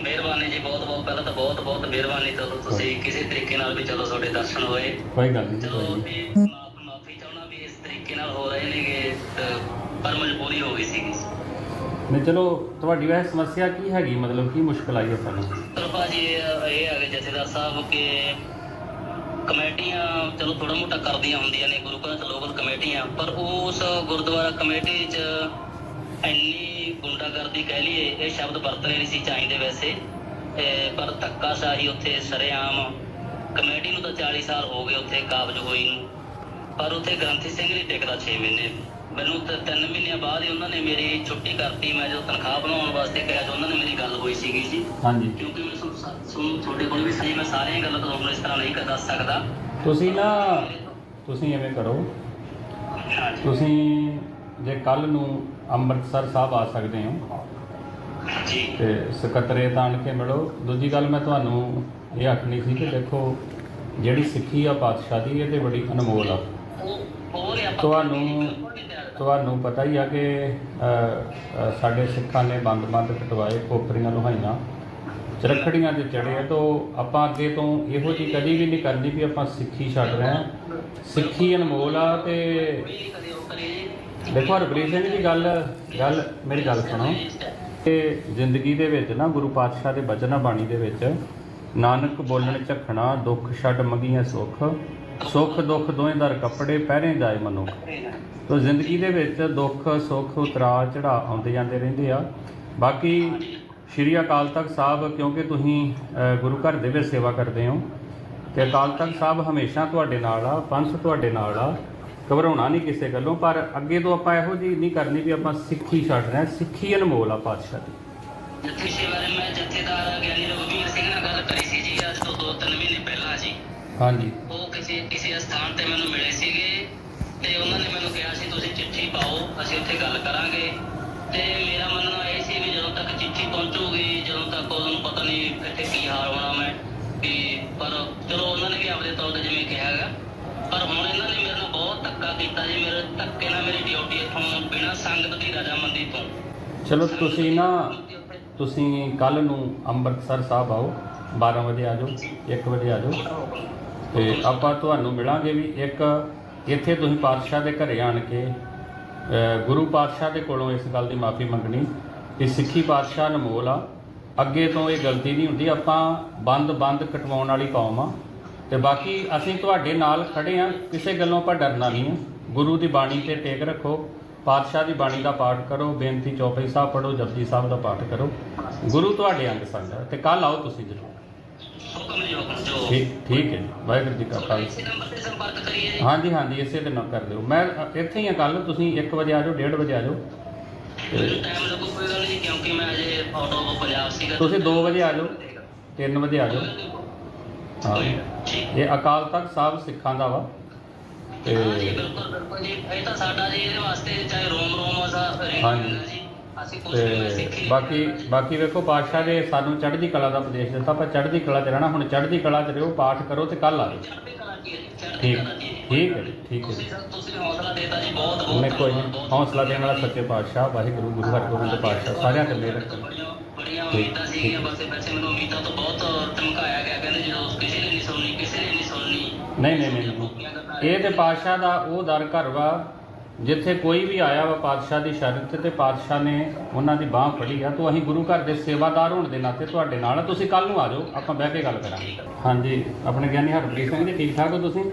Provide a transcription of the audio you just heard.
ਮਿਹਰਬਾਨੀ ਜੀ ਬਹੁਤ ਬਹੁਤ ਪਹਿਲਾਂ ਤਾਂ ਬਹੁਤ ਬਹੁਤ ਮਿਹਰਬਾਨੀ। ਚਲੋ ਤੁਸੀਂ ਕਿਸੇ ਤਰੀਕੇ ਨਾਲ ਵੀ ਚਲੋ ਤੁਹਾਡੇ ਦਰਸ਼ਨ ਹੋਏ। ਕੋਈ ਗੱਲ ਨਹੀਂ ਜੀ, ਚਲੋ ਕੋਈ ਵੀ ਮਾਫੀ ਚਾਹਣਾ ਵੀ ਇਸ ਤਰੀਕੇ ਨਾਲ ਹੋ ਰਹੇ ਨੇਗੇ ਤੇ ਪਰ ਮਜਬੂਰੀ ਹੋ ਗਈ ਸੀਗੀ। ਨਹੀਂ ਚਲੋ ਤੁਹਾਡੀ ਵੈਸੇ ਸਮੱਸਿਆ ਕੀ ਹੈਗੀ? ਮਤਲਬ ਕੀ ਮੁਸ਼ਕਲ ਆਈ ਹੈ ਤੁਹਾਨੂੰ ਚਲੋ ਭਾਜੀ ਇਹ ਇਹ ਹੈਗੇ ਜਥੇਦਾਰ ਸਾਹਿਬ ਕਿ ਕਮੇਟੀਆਂ ਚਲੋ ਥੋੜਾ ਮੋਟਾ ਕਰਦੀਆਂ ਹੁੰਦੀਆਂ ਨੇ ਗੁਰੂ ਘਰਾਂ ਲੋਕਲ ਕਮੇਟੀਆਂ ਪਰ ਉਸ ਗੁਰਦੁਆਰਾ ਕਮੇਟੀ 'ਚ ਇੰਨੀ ਗੁੰਡਾਗਰਦੀ ਕਹਿ ਲਈਏ ਇਹ ਸ਼ਬਦ ਵਰਤਨੇ ਨਹੀਂ ਸੀ ਚਾਹੀਦੇ ਵੈਸੇ। ਪਰ ਧੱਕਾਸ਼ਾਹੀ ਉੱਥੇ ਸਰੇਆਮ ਕਮੇਟੀ ਨੂੰ ਤਾਂ 40 ਸਾਲ ਹੋ ਗਏ ਉੱਥੇ ਕਾਬਜ ਹੋਈ ਨੂੰ। ਪਰ ਉੱਥੇ ਗ੍ਰੰਥੀ ਸਿੰਘ ਨਹੀਂ ਟਿਕਦਾ 6 ਮਹੀਨੇ। ਮੈਨੂੰ ਤਾਂ 3 ਮਹੀਨਿਆਂ ਬਾਅਦ ਹੀ ਉਹਨਾਂ ਨੇ ਮੇਰੀ ਛੁੱਟੀ ਕਰਤੀ। ਮੈਂ ਜਦੋਂ ਤਨਖਾਹ ਬਣਾਉਣ ਵਾਸਤੇ ਕਿਹਾ ਤਾਂ ਉਹਨਾਂ ਨੇ ਮੇਰੀ ਗੱਲ ਹੋਈ ਸੀਗੀ ਜੀ। ਹਾਂਜੀ। ਕਿਉਂਕਿ ਮੈਂ ਤੁਹਾਨੂੰ ਤੁਹਾਡੇ ਕੋਲ ਵੀ ਸਹੀ ਮੈਂ ਸਾਰੀਆਂ ਗੱਲਾਂ ਤੁਹਾਨੂੰ ਇਸ ਤਰ੍ਹਾਂ ਨਹੀਂ ਕਰ ਦੱਸ ਸਕਦਾ। ਤੁਸੀਂ ਨਾ ਤੁਸੀਂ ਐਵੇਂ ਕਰੋ। ਤੁਸੀਂ ਜੇ ਕੱਲ ਨੂੰ ਅੰਮ੍ਰਿਤਸਰ ਸਾਹਿਬ ਆ ਸਕਦੇ ਹੋ ਜੀ। ਤੇ ਸਕੱਤਰੇਤ ਆਣ ਕੇ ਮਿਲੋ। ਦੂਜੀ ਗੱਲ ਮੈਂ ਤੁਹਾਨੂੰ ਇਹ ਆਖਣੀ ਸੀ ਕਿ ਦੇਖੋ ਜਿਹੜੀ ਸਿੱਖੀ ਆ ਪਾਤਸ਼ਾਹ ਦੀ ਇਹ ਤੇ ਬੜੀ ਅਨਮੋਲ ਆ। ਤੁਹਾਨੂੰ ਤੁਹਾਨੂੰ ਪਤਾ ਹੀ ਆ ਕਿ ਸਾਡੇ ਸਿੱਖਾਂ ਨੇ ਬੰਦ-ਬੰਦ ਕਟਵਾਏ ਖੋਪਰੀਆਂ ਲੋਹਾਈਆਂ। ਚਰਖੜੀਆਂ ਤੇ ਚੜੇ ਆ ਤਾਂ ਆਪਾਂ ਅੱਗੇ ਤੋਂ ਇਹੋ ਜਿਹੀ ਕਦੀ ਵੀ ਨਹੀਂ ਕਰਨੀ ਵੀ ਆਪਾਂ ਸਿੱਖੀ ਛੱਡ ਰਹੇ ਹਾਂ। ਸਿੱਖੀ ਅਨਮੋਲ ਆ ਤੇ ਦੇਖੋ ਹਰਪ੍ਰੀਤ ਸਿੰਘ ਜੀ, ਗੱਲ ਗੱਲ ਮੇਰੀ ਗੱਲ ਸੁਣੋ। ਕਿ ਜ਼ਿੰਦਗੀ ਦੇ ਵਿੱਚ ਨਾ, ਗੁਰੂ ਪਾਤਸ਼ਾਹ ਦੇ ਬਚਨਾਂ ਬਾਣੀ ਦੇ ਵਿੱਚ ਨਾਨਕ ਬੋਲਣ ਝਖਣਾ, ਦੁੱਖ ਛੱਡ ਮੰਗੀਆਂ ਸੁੱਖ। ਸੁੱਖ, ਦੁੱਖ ਦੋਵੇਂ ਦਰ ਕੱਪੜੇ ਪਹਿਰੇ ਜਾਏ ਮਨੁੱਖ। ਤੋ ਜ਼ਿੰਦਗੀ ਦੇ ਵਿੱਚ ਦੁੱਖ, ਸੁੱਖ, ਉਤਰਾਅ ਚੜਾ ਆਉਂਦੇ ਜਾਂਦੇ ਰਹਿੰਦੇ ਆ। ਬਾਕੀ ਸ਼੍ਰੀ ਅਕਾਲ ਤਖਤ ਸਾਹਿਬ, ਕਿਉਂਕਿ ਤੁਸੀਂ ਗੁਰੂ ਘਰ ਦੇ ਵਿੱਚ ਸੇਵਾ ਕਰਦੇ ਹੋ, ਤੇ ਅਕਾਲ ਤਖਤ ਸਾਹਿਬ ਹਮੇਸ਼ਾ ਤੁਹਾਡੇ ਨਾਲ ਆ, ਪੰਥ ਤੁਹਾਡੇ ਨਾਲ ਆ। ਘਬਰਾਉਣਾ ਨਹੀਂ ਕਿਸੇ ਗੱਲੋਂ ਪਰ ਅੱਗੇ ਤੋਂ ਆਪਾਂ ਇਹੋ ਜਿਹੀ ਨਹੀਂ ਕਰਨੀ ਵੀ ਆਪਾਂ ਸਿੱਖੀ ਛੱਡ ਰਹੇ ਸਿੱਖੀ ਅਨਮੋਲ ਆ ਪਾਤਸ਼ਾਹ ਦੀ। ਜੱਥੇ ਸ਼ਿਵਾਰੇ ਮੈਂ ਜਥੇਦਾਰ ਗਿਆਨੀ ਰਘੁਵੀਰ ਸਿੰਘ ਨਾਲ ਗੱਲ ਕਰੀ ਸੀ ਜੀ ਅੱਜ ਤੋਂ 2-3 ਮਹੀਨੇ ਪਹਿਲਾਂ ਜੀ। ਹਾਂਜੀ। ਉਹ ਕਿਸੇ ਕਿਸੇ ਸਥਾਨ ਤੇ ਮੈਨੂੰ ਮਿਲੇ ਸੀਗੇ ਤੇ ਉਹਨਾਂ ਨੇ ਮੈਨੂੰ ਕਿਹਾ ਸੀ ਤੁਸੀਂ ਚਿੱਠੀ ਪਾਓ ਅਸੀਂ ਉੱਥੇ ਗੱਲ ਕਰਾਂਗੇ। ਤੇ ਮੇਰਾ ਮੰਨਣਾ ਇਹ ਸੀ ਵੀ ਜਦੋਂ ਤੱਕ ਚਿੱਠੀ ਪਹੁੰਚੂਗੀ ਜਦੋਂ ਤੱਕ ਉਹਨਾਂ ਪਤਾ ਨਹੀਂ ਇੱਥੇ ਕੀ ਹਾਲ ਹੋਣਾ ਮੈਂ ਵੀ ਪਰ ਚਲੋ ਉਹਨਾਂ ਨੇ ਵੀ ਆਪਣੇ ਤੌਰ ਤੇ ਜਿਵੇਂ ਕਿਹਾ ਹੈਗਾ। ਪਰ ਹੁਣ ਇਹਨਾਂ ਨੇ ਮੇਰੇ ਨਾਲ ਬਹੁਤ ਧੱਕਾ ਕੀਤਾ ਜੀ, ਮੇਰੇ ਧੱਕੇ ਨਾਲ ਮੇਰੀ ਡਿਊਟੀ ਇੱਥੋਂ ਬਿਨਾਂ ਸੰਗਤ ਦੀ ਰਜਾਮੰਦੀ ਤੋਂ। ਚਲੋ ਤੁਸੀਂ ਨਾ, ਤੁਸੀਂ ਕੱਲ ਨੂੰ ਅੰਮ੍ਰਿਤਸਰ ਸਾਹਿਬ ਆਓ 12 ਵਜੇ ਆ ਜਾਓ 1 ਵਜੇ ਆ ਜਾਓ। ਤੇ ਆਪਾਂ ਤੁਹਾਨੂੰ ਮਿਲਾਂਗੇ ਵੀ ਇੱਕ, ਇੱਥੇ ਤੁਸੀਂ ਪਾਤਸ਼ਾਹ ਦੇ ਘਰੇ ਆਣ ਕੇ ਗੁਰੂ ਪਾਤਸ਼ਾਹ ਦੇ ਕੋਲੋਂ ਇਸ ਗੱਲ ਦੀ ਮਾਫੀ ਮੰਗਣੀ ਕਿ ਸਿੱਖੀ ਪਾਤਸ਼ਾਹ ਅਨਮੋਲ ਆ। ਅੱਗੇ ਤੋਂ ਇਹ ਗਲਤੀ ਨਹੀਂ ਹੁੰਦੀ, ਆਪਾਂ ਬੰਦ ਬੰਦ ਕਟਵਾਉਣ ਵਾਲੀ ਕੌਮ ਆ। ਤੇ ਬਾਕੀ ਅਸੀਂ ਤੁਹਾਡੇ ਨਾਲ ਖੜੇ ਆ। ਕਿਸੇ ਗੱਲੋਂ ਆਪਾਂ ਡਰਨਾ ਨਹੀਂ। ਆ ਗੁਰੂ ਦੀ ਬਾਣੀ ਤੇ ਟੇਕ ਰੱਖੋ। ਪਾਤਸ਼ਾਹ ਦੀ ਬਾਣੀ ਦਾ ਪਾਠ ਕਰੋ। ਬੇਨਤੀ ਚੌਪਈ ਸਾਹਿਬ ਪੜੋ ਜਪਜੀ ਸਾਹਿਬ ਦਾ ਪਾਠ ਕਰੋ। ਗੁਰੂ ਤੁਹਾਡੇ ਅੰਗ ਸੰਗ ਹੈ ਤੇ ਕੱਲ ਆਓ ਤੁਸੀਂ ਜ਼ਰੂਰ। ਠੀਕ ਠੀਕ ਹੈ ਜੀ। ਵਾਹਿਗੁਰੂ ਜੀ ਕਾ ਖਾਲਸਾ। ਹਾਂਜੀ ਹਾਂਜੀ, ਇਸੇ ਦੇ ਨਾਲ ਕਰ ਦਿਓ। ਮੈਂ ਇੱਥੇ ਹੀ ਆ ਕੱਲ ਤੁਸੀਂ 1 ਵਜੇ ਆ ਜਾਓ 1:30 ਵਜੇ ਆ ਜਾਓ। ਮੈਨੂੰ ਟਾਈਮ ਲੱਗੂ ਕੋਈ ਗੱਲ ਨਹੀਂ ਕਿਉਂਕਿ ਮੈਂ ਅਜੇ ਆਊਟ ਪੰਜਾਬ ਸੀਗਾ ਤੁਸੀਂ 2 ਵਜੇ ਆ ਜਾਓ 3 ਵਜੇ ਆ ਜਾਓ। ਹਾਂ। ਇਹ ਅਕਾਲ ਤਖਤ ਸਾਹਿਬ ਸਿੱਖਾਂ ਦਾ ਵਾ। ਤੇ ਹਾਂ ਜੀ ਬਿਲਕੁਲ ਬਿਲਕੁਲ ਜੀ। ਇਹ ਤਾਂ ਸਾਡਾ ਜੀ ਇਹਦੇ ਵਾਸਤੇ ਚਾਹੇ ਰੋਮ ਰੋਮ ਅਸਾ ਹਾਂਜੀ। ਜੀ। ਅਸੀਂ ਕੁਝ ਨਹੀਂ ਤੇ ਸਿੱਖੀ ਬਾਕੀ ਬਾਕੀ ਵੇਖੋ ਪਾਤਸ਼ਾਹ ਨੇ ਸਾਨੂੰ ਚੜ੍ਹਦੀ ਕਲਾ ਦਾ ਉਪਦੇਸ਼ ਦਿੱਤਾ ਆਪਾਂ ਚੜ੍ਹਦੀ ਕਲਾ 'ਚ ਰਹਿਣਾ ਹੁਣ ਚੜ੍ਹਦੀ ਕਲਾ 'ਚ ਰਹੋ ਪਾਠ ਕਰੋ ਤੇ ਕੱਲ ਆ ਜਾਓ। ਚੜ੍ਹਦੀ ਕਲਾ ਕੀ ਹੈ ਜੀ? ਚੜ੍ਹਦੀ ਠੀਕ ਕਲਾ ਠੀਕ ਹੈ ਜੀ, ਠੀਕ ਹੈ ਜੀ। ਤੁਸੀਂ ਤੁਸੀਂ ਹੌਸਲਾ ਦੇਤਾ ਜੀ ਬਹੁਤ ਬਹੁਤ ਮੈਂ ਕੋਈ ਨਹੀਂ ਧੰਨਵਾਦ, ਬਹੁਤ- ਹੌਸਲਾ ਦੇਣ ਵਾਲਾ ਸੱਚੇ ਪਾਤਸ਼ਾਹ ਵਾਹਿਗੁਰੂ ਗੁਰੂ ਹਰਗੋਬਿੰਦ ਪਾਤਸ਼ਾਹ ਸਾਰਿਆਂ ਤੇ ਮਿਹਰ ਠੀਕ, ਉਮੀਦਾਂ ਸੀਗੀਆਂ ਬਸ ਵੈਸੇ ਮੈਨੂੰ ਉਮੀਦਾਂ ਤੋਂ ਬਹੁਤ ਧਮਕਾਇਆ ਗਿਆ ਕਹਿੰਦੇ ਜਦੋਂ ਕਿਸੇ ਨੇ ਨਹੀਂ ਸੁਣਨੀ ਕਿਸੇ ਨੇ ਨਹੀਂ ਸੁਣਨੀ। ਨਹੀਂ ਨਹੀਂ ਨਹੀਂ ਨਹੀਂ। ਇਹ ਤੇ ਪਾਤਸ਼ਾਹ ਦਾ ਉਹ ਦਰ ਘਰ ਵਾ ਜਿੱਥੇ ਕੋਈ ਵੀ ਆਇਆ ਵਾ ਪਾਤਸ਼ਾਹ ਦੀ ਸ਼ਰਤ ਤੇ ਪਾਤਸ਼ਾਹ ਨੇ ਉਹਨਾਂ ਦੀ ਬਾਹ ਫੜੀ ਆ। ਤੋਂ ਅਸੀਂ ਗੁਰੂ ਘਰ ਦੇ ਸੇਵਾਦਾਰ ਹੋਣ ਦੇ ਨਾਤੇ ਤੁਹਾਡੇ ਨਾਲ ਆ ਤੁਸੀਂ ਕੱਲ ਨੂੰ ਆ ਜਾਓ ਆਪਾਂ ਬਹਿ ਕੇ ਗੱਲ ਕਰਾਂਗੇ। ਹਾਂਜੀ ਆਪਣੇ ਗਿਆਨੀ ਹਰਪ੍ਰੀਤ ਸਿੰਘ ਜੀ ਠੀਕ ਠਾਕ ਹੋ ਤੁਸੀਂ?